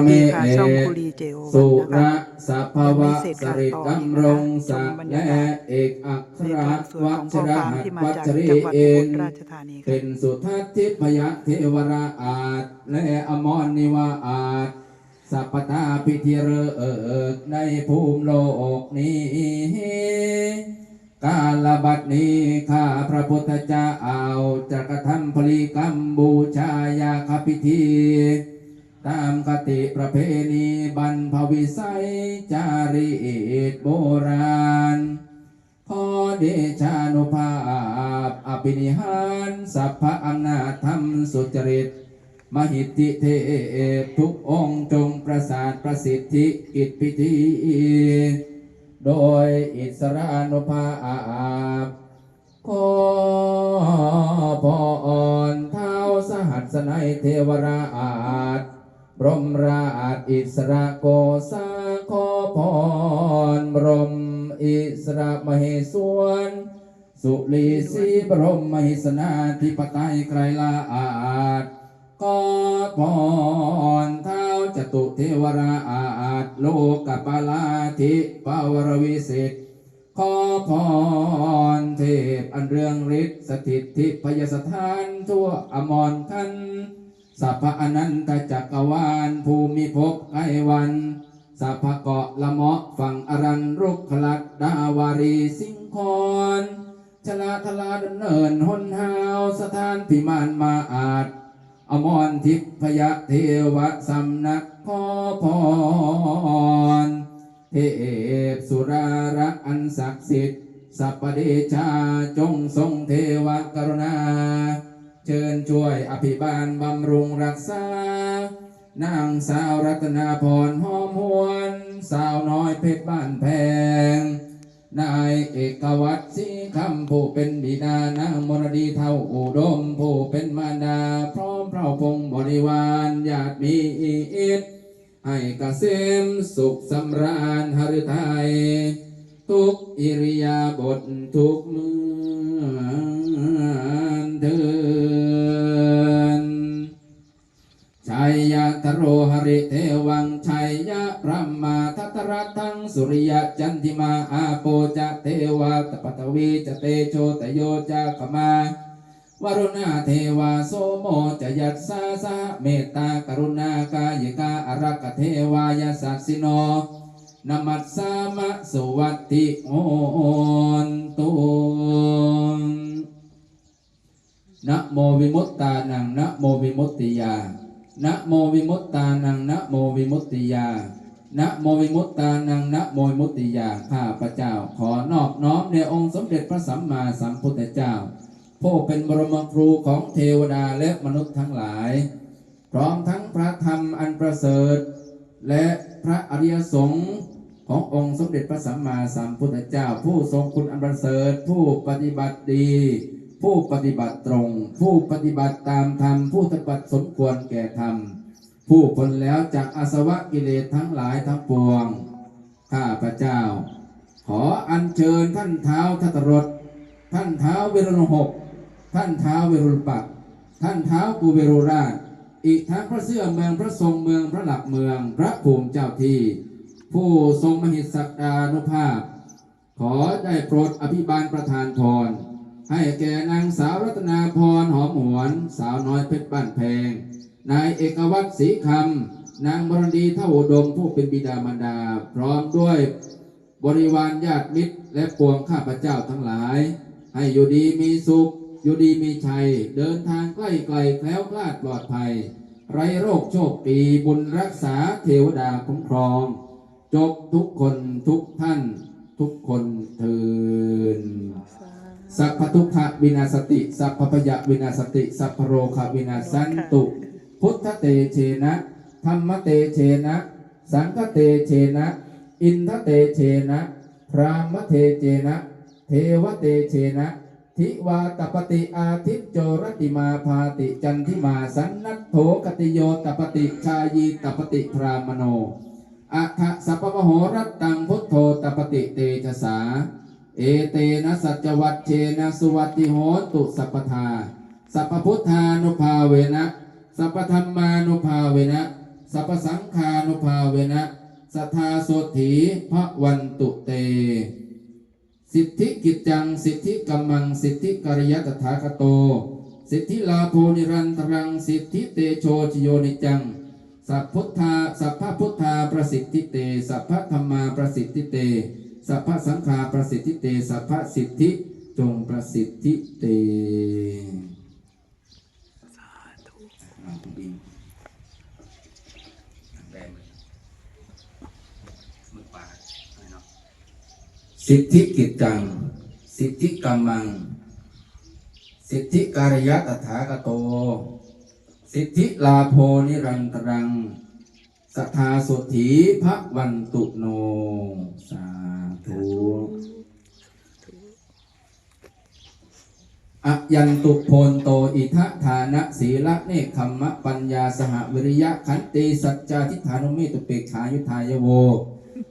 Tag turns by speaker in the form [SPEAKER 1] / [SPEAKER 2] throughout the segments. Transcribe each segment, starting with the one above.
[SPEAKER 1] วัส
[SPEAKER 2] เม
[SPEAKER 1] ดีค่ะ
[SPEAKER 2] เอ
[SPEAKER 1] ช่องคุรีเจโอ
[SPEAKER 2] สุ
[SPEAKER 1] นะคะ
[SPEAKER 2] ระสัพพวะ
[SPEAKER 1] ยังไม่เสร็จ
[SPEAKER 2] ส
[SPEAKER 1] ค่ะ
[SPEAKER 2] ริ
[SPEAKER 1] ต่อ
[SPEAKER 2] กัม
[SPEAKER 1] อีก
[SPEAKER 2] ร
[SPEAKER 1] นะคะ
[SPEAKER 2] ง
[SPEAKER 1] ช
[SPEAKER 2] สะ
[SPEAKER 1] มบรร
[SPEAKER 2] และ
[SPEAKER 1] ยากาศ
[SPEAKER 2] เอกอัค
[SPEAKER 1] ใน
[SPEAKER 2] ร
[SPEAKER 1] ความสวย
[SPEAKER 2] วั
[SPEAKER 1] ของ
[SPEAKER 2] ช
[SPEAKER 1] พ่อ
[SPEAKER 2] ร
[SPEAKER 1] พาม
[SPEAKER 2] หั
[SPEAKER 1] ที่มา
[SPEAKER 2] วั
[SPEAKER 1] จาก
[SPEAKER 2] ชรี
[SPEAKER 1] จังหวัด
[SPEAKER 2] เอ
[SPEAKER 1] อุบ
[SPEAKER 2] ง
[SPEAKER 1] ลราชธานี
[SPEAKER 2] เป็
[SPEAKER 1] ค่ะ
[SPEAKER 2] นสุทัศทิพยเทวราอาจและอมรนิวาอาจสัพพตาพิธีเริกในภูมิโลกนี้ กาลบัดนี้ข้าพระพุทธเจ้าจะกระทำพลีกรรมบูชายาคพิธี ตามคติประเพณีบรรพวิสัยจารีตโบราณ ขอเดชานุภาพอภินิหารสัพพะอำนาจธรรมสุจริต มหิทธิเทพทุกองค์จงประสาทประสิทธิกิจพิธี โดยอิสรานุภาพขอพรเท้าสหัสนัยเทวราช บรมราชอิสระโกษาขอพรบรมอิสระมเหสวนสุลีสีบรมมหิสนาธิปไตยไกรลาอาจขอพรเท้าจตุเทวราชโลกปาลาธิปาวรวิสิทธิขอพรเทพอันเรืองฤทธิ์สถิตทิพยสถานทั่วอมรคัน สัพพะอนันตจักรวาล ภูมิภพไกวันสัพพะเกาะละเมาะฝั่งอรันรุกขลัดดาวารีสิงคอนชลาทลาดำเนินหนหาวสถานพิมานมาอาจ อมรทิพยเทวสำนักขอพร เทพสุราระอันศักดิ์สิทธิ์สัพพเดชาจงทรงเทวกรุณา เชิญช่วยอภิบาลบำรุงรักษานางสาวรัตนาพรหอมหวน สาวน้อยเพชรบ้านแพง นายเอกวัตรศรีคำผู้เป็นบิดานางมรดีเท่าอุดมผู้เป็นมารดา พร้อมพระพงศ์บริวารญาติมีอิทให้กเกษมสุขสำราญหฤทัยทุกอิริยาบถทุกมือ เทวังชัยยะพระมาทัตระทังสุริยะจันทิมาอาโปจะเทวาตปัตวีจะเตโชตโยจะขมาวรุณาเทวาโสโมจะยัสสาสะเมตตากรุณากายกาอารักเทวายาสัสสิโนนมัสสามะสวัตติโอนตุนะโมวิมุตตานังนะโมวิมุตติยา นะโมวิมุตตานังนะโมวิมุตติยานะโมวิมุตตานังนะโมวิมุตติยาข้าพระเจ้า ขอนอบน้อมในองค์สมเด็จพระสัมมาสัมพุทธเจ้าผู้เป็นบรมครูของเทวดาและมนุษย์ทั้งหลาย พร้อมทั้งพระธรรมอันประเสริฐ และพระอริยสงฆ์ขององค์สมเด็จพระสัมมาสัมพุทธเจ้า ผู้ทรงคุณอันประเสริฐ ผู้ปฏิบัติดี ผู้ปฏิบัติตรง ผู้ปฏิบัติตามธรรมผู้ปฏิบัติสมควรแก่ธรรมผู้พ้นแล้วจากอาสวะกิเลสทั้งหลายทั้งปวง ข้าพระเจ้า ขออัญเชิญท่านเท้าทัตรถท่านเท้าเวรุณหก ท่านเท้าเวรุณปัก ท่านเท้ากูเวรุราช อีกทั้งพระเสื้อเมืองพระทรงเมืองพระหลักเมืองพระภูมิเจ้าที่ ผู้ทรงมหิศักดานุภาพ ขอได้โปรดอภิบาลประทานพร ให้แก่นางสาวรัตนาพรหอมหวนสาวน้อยเพชรบ้านแพง นายเอกวัตรศรีคำ นางบรดีเท่าดมผู้เป็นบิดามารดา พร้อมด้วยบริวารญาติมิตรและปวงข้าพเจ้าทั้งหลาย ให้อยู่ดีมีสุข อยู่ดีมีชัย เดินทางใกล้ไกลแคล้วคลาดปลอดภัย ไรโรคโชคปีบุญรักษาเทวดาคุ้มครอง จบทุกคนทุกท่าน ทุกคนเทิน สัพพทุกขวินาสติ สัพพพยวินาสติ สัพพโรควินาสันตุ พุทธเตเชนะธรรมเตเชนะ สังฆเตเชนะ อินทเตเชนะพรามเทเจนะ เทวเตเชนะ ทิวาตปฏิอาทิตโจรติมาพาติจันทิมาสันนัตโถกติโยตปฏิชายีตปฏิพรามโนอัฏฐสัพพมโหรัตตังพุทโธตปฏิเตชะสา เอเตนะสัจวัตเชนะสุวัติโหตุสัพพทา สัพพุทธานุภาเวนะ สัพพธรรมานุภาเวนะ สัพพสังฆานุภาเวนะ สัทธาโสถีพระวันตุเต สิทธิกิจจัง สิทธิกัมมัง สิทธิกริยตถาคโต สิทธิลาโพนิรันตรัง สิทธิเตโชชโยนิจัง สัพพุทธา สัพพพุทธาประสิทธิเต สัพพธรรมาประสิทธิเต สัพพสังฆาประสิทธิเต สัพพสิทธิจงประสิทธิเตอ่าคุลาอะไรเนสิทธิกิจจัง สิทธิกรรมัง สิทธิการยะตถาคโต สิทธิลาโพนิรันตรังสัทธาสุถีพระวันตุโนสา ธุอะยันตุโพนโตอิทะฐานะศีละเนคขมมะปัญญาสหวิริยะขันติสัจจาทิฏฐานุเมตุเปกขายุทายโว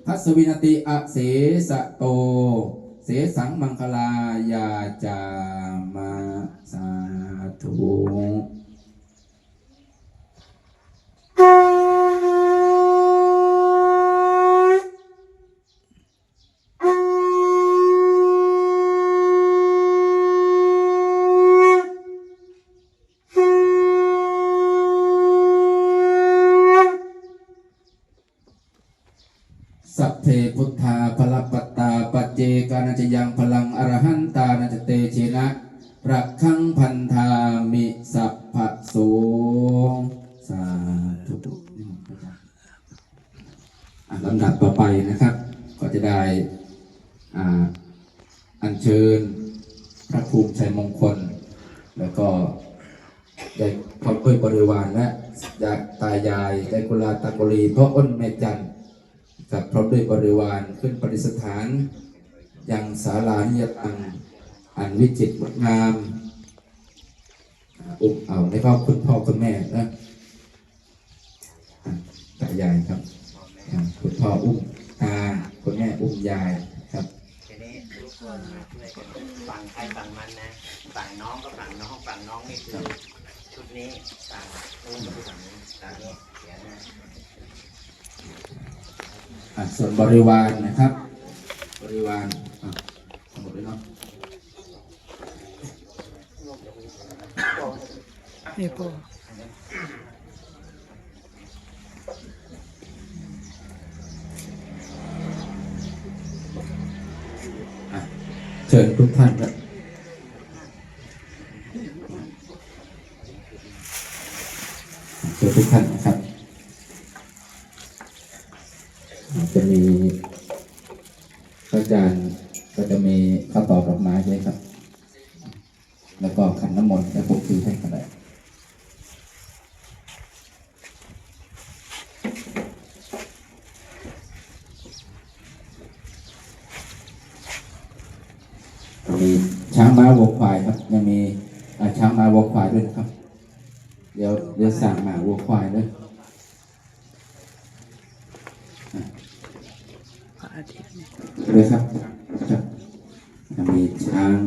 [SPEAKER 2] พัสวินติอเสสะโต เสสังมังคลายาจามาสาธุ สัพเพพุทธาพลปัตตาปัจเจกานัจจยังพลังอรหันตานัจจเตเชนะรักขังพันธามิสัพพะโสสาธุอะลำดับต่อไปนะครับ ก็จะได้อัญเชิญพระภูมิชัยมงคล แล้วก็ได้พร้อมด้วยบริวารและญาติตายายได้กุลาตะกุลีพระอ้นแม่จันทร์ กับพร้อมด้วยบริวารขึ้นประดิษฐานยังศาลานิยตังอันวิจิตรงดงามอ่าอุ้มเอาในพ่อคุณพ่อคุณแม่นะอะตายายครับอ่าคุณพ่ออุ้มตาคุณแม่อุ้มยายครับ
[SPEAKER 1] ทีนี้ทุกคนมาช่วยกันฝั่งใครฝั่งมันนะฝั่งน้องก็ฝั่งน้องฝั่งน้องนี่คือชุดนี้ฝั่งนู้นก็ฝั่งนี้ฝั่งนี้เขียนนะ
[SPEAKER 2] อะ ส่วนบริวารนะครับ บริวารอะทั้งหมดเลยเนาะ
[SPEAKER 3] นี่พ่อ
[SPEAKER 2] อะเชิญทุกท่านครับเชิญทุกท่านนะครับ จะมีพระอา จารย์ก็จะมีข้าวตอกดอกไม้ด้วยครับ แล้วก็ขันน้ำมนต์และพวกคือให้กันเลยมีช้างม้าวัวควายครับยังมีช้างม้าวัวควายด้วยครับ เดี๋ยวเดี๋ยวสั่งหมาวัวควายด้วย
[SPEAKER 3] พระ อาทิตย์เนี่ย
[SPEAKER 2] ด้วยครับครับจะมีช้าง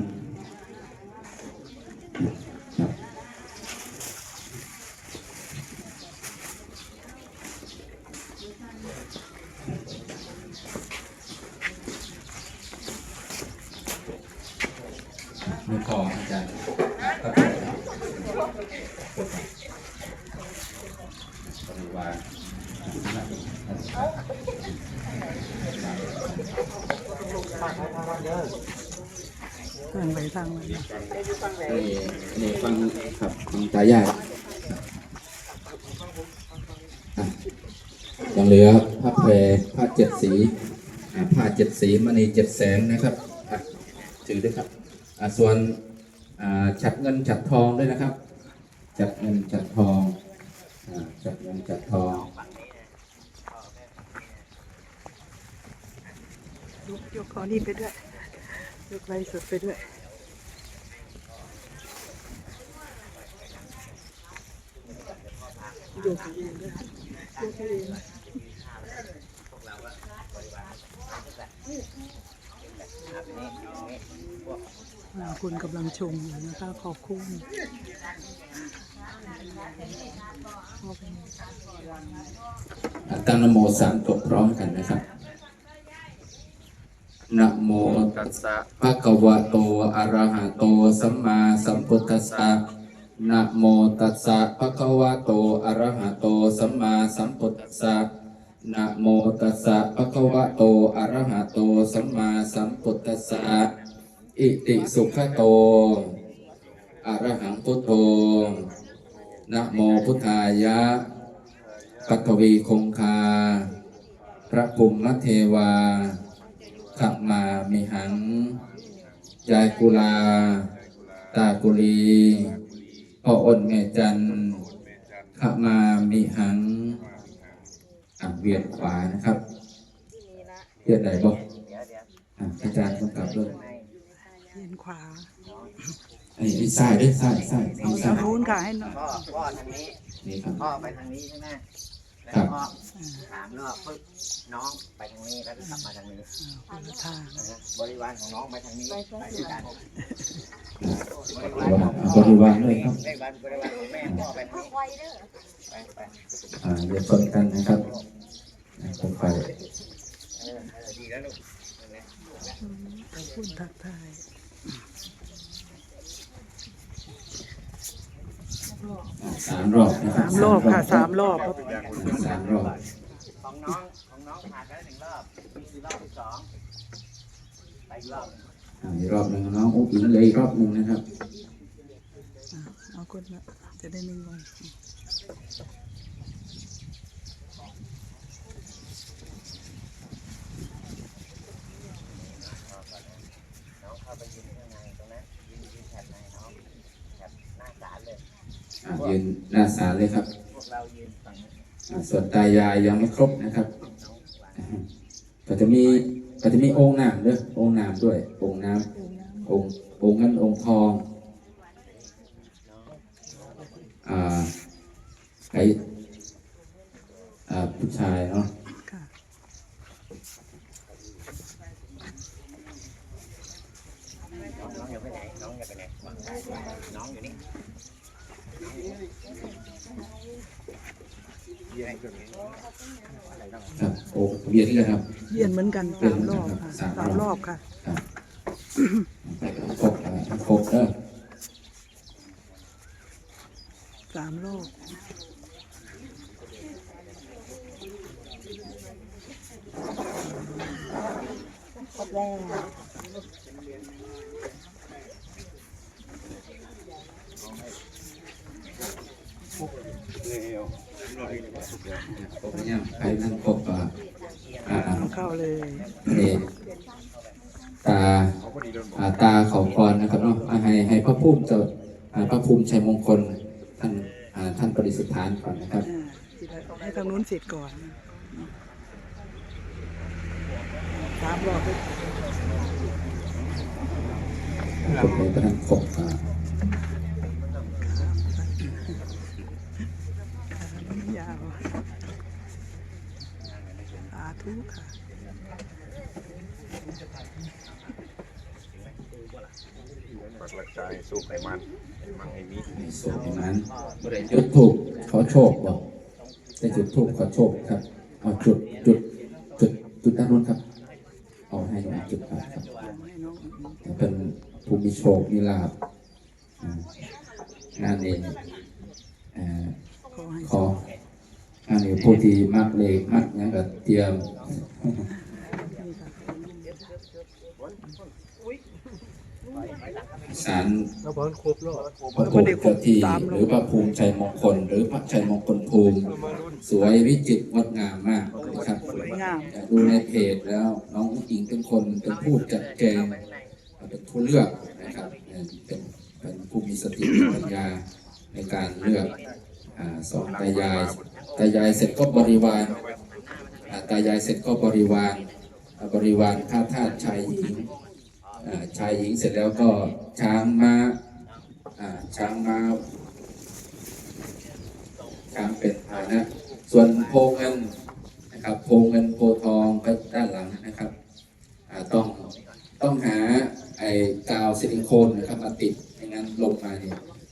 [SPEAKER 2] ครับมือคออาจารย์ครับบริวาร
[SPEAKER 3] ทางไปทางมัน
[SPEAKER 2] นี่นี่ฟังครับฟังตายายอะยังเหลือผ้าแพรผ้าเจ็ดสีผ้าเจ็ดสีมณีเจ็ดแสงนะครับถือด้วยครับส่วนอ่าฉัดเงินฉัดทองด้วยนะครับ ฉัดเงินฉัดทองอ่าฉัดเงินฉัดทอง
[SPEAKER 3] ยกยกขอนี่ไปด้วย ยกไรสดไปด้วยยกเองด้วยยกเองคุณกำลังชมอยู่นะคะขอบคุณ
[SPEAKER 2] ตั้งนโมสามจบพร้อมกันนะครับ นะโม
[SPEAKER 4] ตัสสะ
[SPEAKER 2] ภะคะวะโต อะระหะโต สัมมาสัมพุทธัสสะนะโมตัสสะภะคะวะโต อะระหะโต สัมมาสัมพุทธัสสะนะโมตัสสะภะคะวะโต อะระหะโต สัมมาสัมพุทธัสสะ อิติสุขโต อะระหังพุทโธนะโมพุทธายะปัทวีคงคา พระภูมิเทวา ขับมามิหัง ยายกุลา ตากุลีพ่ออ่อนแม่จันขับมามิหังอะเวียนขวานะครับเวียนไหนบอก
[SPEAKER 1] เดี๋ยวเดี๋ยว
[SPEAKER 2] อะอาจารย์กำกับเลย
[SPEAKER 1] ใน
[SPEAKER 3] เย็นขวา
[SPEAKER 2] อันนี้ซ้ายด้วยซ้ายซ้ายซ้ายซ้า
[SPEAKER 3] ทายงนู้นค่ะให้หน่อย
[SPEAKER 1] พ่อพ่อทางนี้
[SPEAKER 2] นี่ครับ
[SPEAKER 1] พ่อไปทางนี้ใช่ไหม แล้ว
[SPEAKER 2] ครับ
[SPEAKER 1] พ่อสามรอบปึ๊บน้องไปทางนี้แล้วก็กลับมาทางนี้
[SPEAKER 3] อ่าคนละทาง
[SPEAKER 1] นะฮะบริวารของน้องไปทางนี้ไปด้วยกันบ
[SPEAKER 2] บริวารด้วยครับ
[SPEAKER 1] บริวารบริวารของแม่พ่อไปทางนี้ไปไป
[SPEAKER 2] อ่าอย่าชนกันนะครับอ่าผมไป
[SPEAKER 1] เออเออดีแล้วลูกนั่นแหละ
[SPEAKER 3] พูดทักทาย
[SPEAKER 2] อ่า สามรอบนะครั
[SPEAKER 3] สามรอบค่ะสามรอบ
[SPEAKER 2] สามรอบ
[SPEAKER 1] ของน้องของน้องผ่านไปแล้วหนึ่งรอบนี่คือรอบที่สองไปอีกรอบหนึ่ง
[SPEAKER 2] อ่าอีกรอบหนึ่งน้องอุ๊บอิงเลยอีกรอบหนึ่งนะครับ
[SPEAKER 3] อ่าเอาคนละจะได้นิ่งลง
[SPEAKER 1] น้องเข้าไปยืนข้างในตรงนั้นยืนยืนแถบในน้องแถบหน้าศาลเลย
[SPEAKER 2] อ่า ยืนหน้าศาลเลยครับส่วนตายายยังไม่ครบนะครับก็จะมีก็จะมีองค์น้ำด้วยองค์น้ำด้วย องค์น้ำองค์องค์เงินองค์ทองอ่าไอ้ผู้ชายเนาะ
[SPEAKER 3] ค่ะ
[SPEAKER 1] น้องน้องอย่าไปไหนน้องอย่าไปไหนวางได้น้องอยู่นี่ยืนให้ตรงนี้อะไรต้อง
[SPEAKER 2] ครับโอ้ เวียนเลยครับ
[SPEAKER 3] เย็นเหมือนกันสามรอบค่ะสามรอบค่ะ
[SPEAKER 2] ครับไปครบอ่าครบเด้อ
[SPEAKER 3] สามรอบ
[SPEAKER 2] ผมเนี่ยใครนั่งครบอ่าอ่า
[SPEAKER 3] เอา เข้าเลย
[SPEAKER 2] นี่ตาอ่าตาเขากรนะครับเนาะอ่าให้ให้พระภูมิเจ้าอ่าพระภูมิชัยมงคลท่านอ่าท่านปริสุทธานก่อนนะครับ
[SPEAKER 3] อ่าทีละให้ทางนู้นเสร็จก่อนสามรอบด้วย
[SPEAKER 2] คนในประธานครบอ่า
[SPEAKER 3] ยาวสา ธุค่ะ
[SPEAKER 4] ปักหลักใจสู้ไขมันไขมันไอ้นี้
[SPEAKER 2] ในส่วนนั้นจุดถูกขอโชคบอกได้จุดถูกขอโชคครับเอาจุดจุดจุดจุดด้านนู้นครับ เอาให้หน่อยจุดครับครับเป็นภูมิโชคมีลาภอ่างานเองอ่า
[SPEAKER 3] ขอ
[SPEAKER 2] อันนี้ผู้ที่มักเลขมักหยังก็เตรียมสารพระภูมิเจ้าที่หรือพระภูมิชัยมงคล หรือพระชัยมงคลภูมิ สวยวิจิตรงดงามมากนะครับดูในเพจแล้วน้องอิงเป็นคนเป็นผู้จัดแจงเป็นผู้เลือกนะครับเป็นผู้มีสติปัญญาในการเลือก สองตายายตายายเสร็จก็บริวารตายายเสร็จก็บริวารบริวาค่าท่าชายหญิงชายหญิงเสร็จแล้วก็ช้างมา้าช้างมา้าช้างเป็นฐานะ ส่วนโพงเงินนะครับโพงเงินโพทองก็ด้านหลังนะครับต้องต้องหาไอ้กาวซิลิโคนนะครับมาติดไม่งั้นลงมาเนี่ย